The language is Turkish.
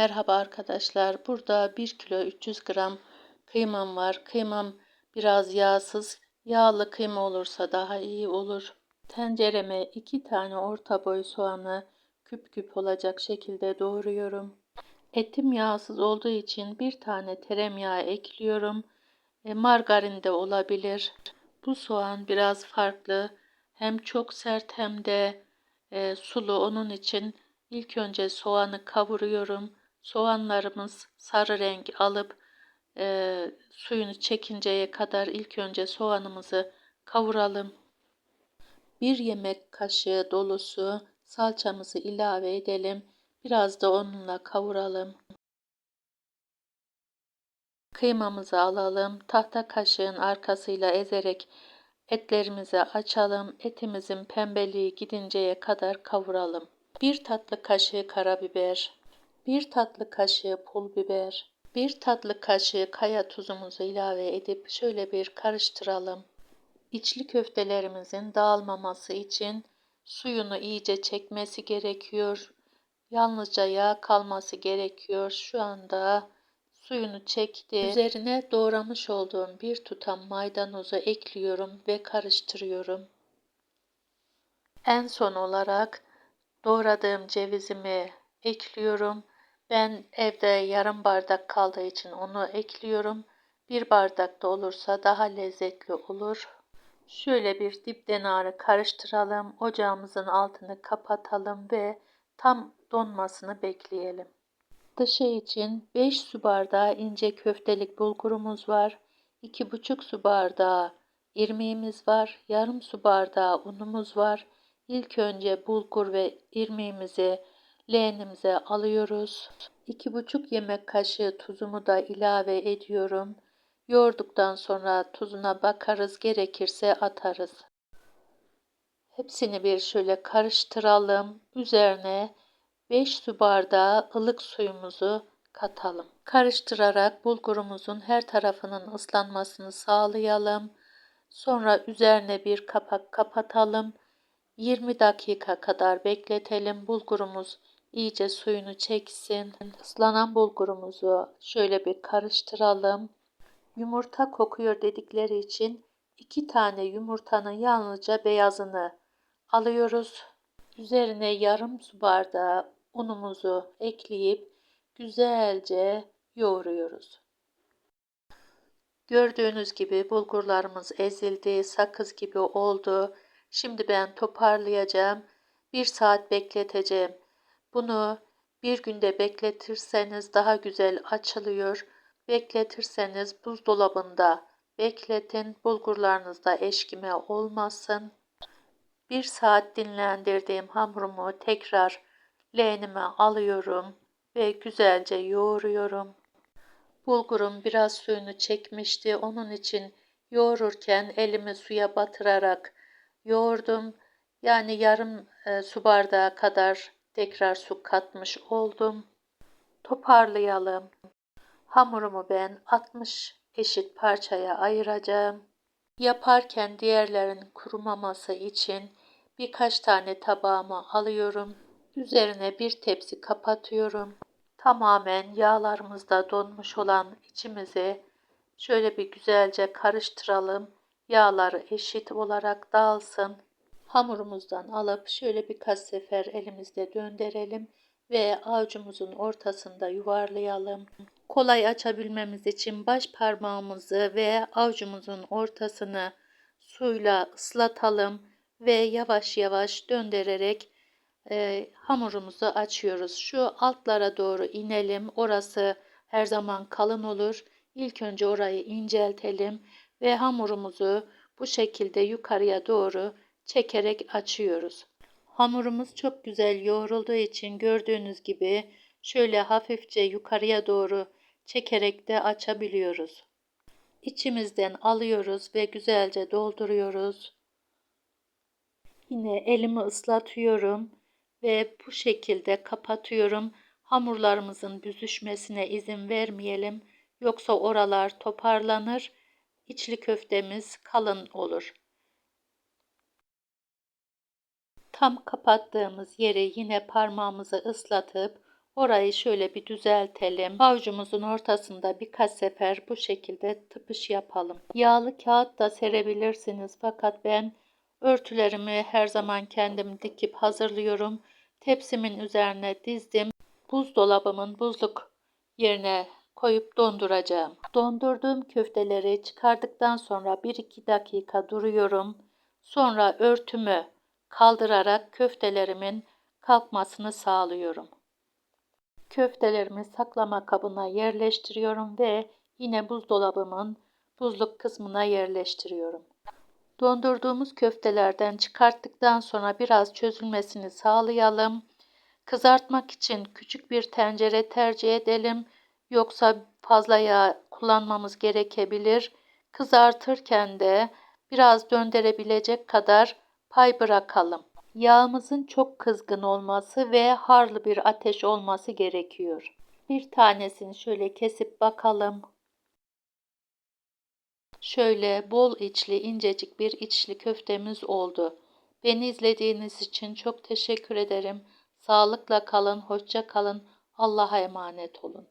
Merhaba arkadaşlar. Burada 1 kilo 300 gram kıymam var. Kıymam biraz yağsız. Yağlı kıyma olursa daha iyi olur. Tencereme 2 tane orta boy soğanı küp küp olacak şekilde doğruyorum. Etim yağsız olduğu için bir tane tereyağı ekliyorum. E, margarin de olabilir. Bu soğan biraz farklı. Hem çok sert hem de e, sulu. Onun için ilk önce soğanı kavuruyorum. Soğanlarımız sarı renk alıp e, suyunu çekinceye kadar ilk önce soğanımızı kavuralım. Bir yemek kaşığı dolusu salçamızı ilave edelim. Biraz da onunla kavuralım. Kıymamızı alalım. Tahta kaşığın arkasıyla ezerek etlerimizi açalım. Etimizin pembeliği gidinceye kadar kavuralım. Bir tatlı kaşığı karabiber, bir tatlı kaşığı pul biber, bir tatlı kaşığı kaya tuzumuzu ilave edip şöyle bir karıştıralım. İçli köftelerimizin dağılmaması için suyunu iyice çekmesi gerekiyor. Yalnızca yağ kalması gerekiyor. Şu anda suyunu çekti. Üzerine doğramış olduğum bir tutam maydanozu ekliyorum ve karıştırıyorum. En son olarak doğradığım cevizimi ekliyorum. Ben evde yarım bardak kaldığı için onu ekliyorum. Bir bardak da olursa daha lezzetli olur. Şöyle bir dipten ağrı karıştıralım. Ocağımızın altını kapatalım ve tam donmasını bekleyelim. Dışı için 5 su bardağı ince köftelik bulgurumuz var. 2,5 su bardağı irmiğimiz var. Yarım su bardağı unumuz var. İlk önce bulgur ve irmiğimizi leğenimize alıyoruz. 2,5 yemek kaşığı tuzumu da ilave ediyorum. Yoğurduktan sonra tuzuna bakarız, gerekirse atarız. Hepsini bir şöyle karıştıralım. Üzerine 5 su bardağı ılık suyumuzu katalım. Karıştırarak bulgurumuzun her tarafının ıslanmasını sağlayalım. Sonra üzerine bir kapak kapatalım. 20 dakika kadar bekletelim. Bulgurumuz iyice suyunu çeksin. Islanan bulgurumuzu şöyle bir karıştıralım. Yumurta kokuyor dedikleri için iki tane yumurtanın yalnızca beyazını alıyoruz. Üzerine yarım su bardağı unumuzu ekleyip güzelce yoğuruyoruz. Gördüğünüz gibi bulgurlarımız ezildi, sakız gibi oldu. Şimdi ben toparlayacağım. Bir saat bekleteceğim. Bunu bir günde bekletirseniz daha güzel açılıyor. Bekletirseniz buzdolabında bekletin. Bulgurlarınızda eşkime olmasın. Bir saat dinlendirdiğim hamurumu tekrar leğenime alıyorum ve güzelce yoğuruyorum. Bulgurum biraz suyunu çekmişti. Onun için yoğururken elimi suya batırarak yoğurdum. Yani yarım e, su bardağı kadar tekrar su katmış oldum. Toparlayalım. Hamurumu ben 60 eşit parçaya ayıracağım. Yaparken diğerlerin kurumaması için birkaç tane tabağıma alıyorum. Üzerine bir tepsi kapatıyorum. Tamamen yağlarımızda donmuş olan içimizi şöyle bir güzelce karıştıralım. Yağları eşit olarak dağılsın. Hamurumuzdan alıp şöyle birkaç sefer elimizde döndürelim ve avucumuzun ortasında yuvarlayalım. Kolay açabilmemiz için baş parmağımızı ve avucumuzun ortasını suyla ıslatalım ve yavaş yavaş döndürerek e, hamurumuzu açıyoruz. Şu altlara doğru inelim. Orası her zaman kalın olur. İlk önce orayı inceltelim ve hamurumuzu bu şekilde yukarıya doğru çekerek açıyoruz. Hamurumuz çok güzel yoğrulduğu için gördüğünüz gibi şöyle hafifçe yukarıya doğru çekerek de açabiliyoruz. İçimizden alıyoruz ve güzelce dolduruyoruz. Yine elimi ıslatıyorum ve bu şekilde kapatıyorum. Hamurlarımızın büzüşmesine izin vermeyelim. Yoksa oralar toparlanır. İçli köftemiz kalın olur. Tam kapattığımız yeri yine parmağımızı ıslatıp Orayı şöyle bir düzeltelim. Avucumuzun ortasında birkaç sefer bu şekilde tıpış yapalım. Yağlı kağıt da serebilirsiniz fakat ben örtülerimi her zaman kendim dikip hazırlıyorum. Tepsimin üzerine dizdim. Buzdolabımın buzluk yerine koyup donduracağım. Dondurduğum köfteleri çıkardıktan sonra 1-2 dakika duruyorum. Sonra örtümü kaldırarak köftelerimin kalkmasını sağlıyorum. Köftelerimi saklama kabına yerleştiriyorum ve yine buzdolabımın buzluk kısmına yerleştiriyorum. Dondurduğumuz köftelerden çıkarttıktan sonra biraz çözülmesini sağlayalım. Kızartmak için küçük bir tencere tercih edelim. Yoksa fazla yağ kullanmamız gerekebilir. Kızartırken de biraz döndürebilecek kadar pay bırakalım. Yağımızın çok kızgın olması ve harlı bir ateş olması gerekiyor. Bir tanesini şöyle kesip bakalım. Şöyle bol içli incecik bir içli köftemiz oldu. Beni izlediğiniz için çok teşekkür ederim. Sağlıkla kalın, hoşça kalın. Allah'a emanet olun.